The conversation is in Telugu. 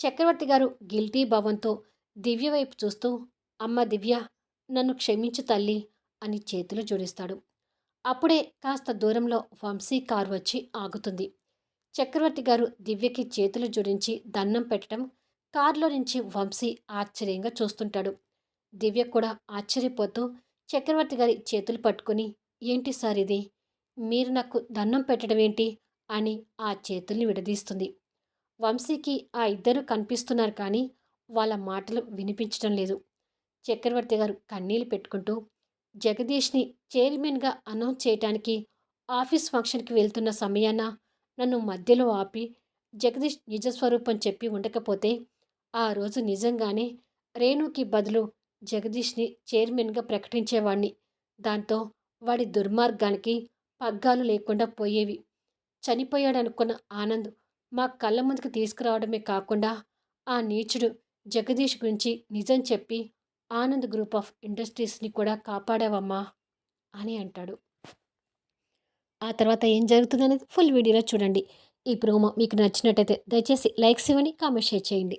చక్రవర్తి గారు గిల్టీ భావంతో దివ్య వైపు చూస్తూ అమ్మ దివ్య నన్ను క్షమించు తల్లి అని చేతులు జోడిస్తాడు. అప్పుడే కాస్త దూరంలో వంశీ కారు వచ్చి ఆగుతుంది. చక్రవర్తి గారు దివ్యకి చేతులు జోడించి దండం పెట్టడం కారులో నుంచి వంశీ ఆశ్చర్యంగా చూస్తుంటాడు. దివ్య కూడా ఆశ్చర్యపోతూ చక్రవర్తి గారి చేతులు పట్టుకుని ఏంటి సార్ ఇది? మీరు నాకు దన్నం పెట్టడం ఏంటి అని ఆ చేతుల్ని విడదీస్తుంది. వంశీకి ఆ ఇద్దరు కనిపిస్తున్నారు కానీ వాళ్ళ మాటలు వినిపించడం లేదు. చక్రవర్తి గారు కన్నీళ్ళు పెట్టుకుంటూ జగదీష్ని చైర్మన్గా అనౌన్స్ చేయడానికి ఆఫీస్ ఫంక్షన్కి వెళ్తున్న సమయాన నన్ను మధ్యలో ఆపి జగదీష్ నిజస్వరూపం చెప్పి ఉండకపోతే ఆ రోజు నిజంగానే రేణుకి బదులు జగదీష్ని చైర్మన్గా ప్రకటించేవాణ్ణి. దాంతో వాడి దుర్మార్గానికి పగ్గాలు లేకుండా పోయేవి. చనిపోయాడనుకున్న ఆనంద్ మా కళ్ళ ముందుకు తీసుకురావడమే కాకుండా ఆ నీచుడు జగదీష్ గురించి నిజం చెప్పి ఆనంద్ గ్రూప్ ఆఫ్ ఇండస్ట్రీస్ని కూడా కాపాడావమ్మా అని అంటాడు. ఆ తర్వాత ఏం జరుగుతుందనేది ఫుల్ వీడియోలో చూడండి. ఈ ప్రోమో మీకు నచ్చినట్టయితే దయచేసి లైక్స్ ఇవ్వండి కామెంట్ షేర్ చేయండి.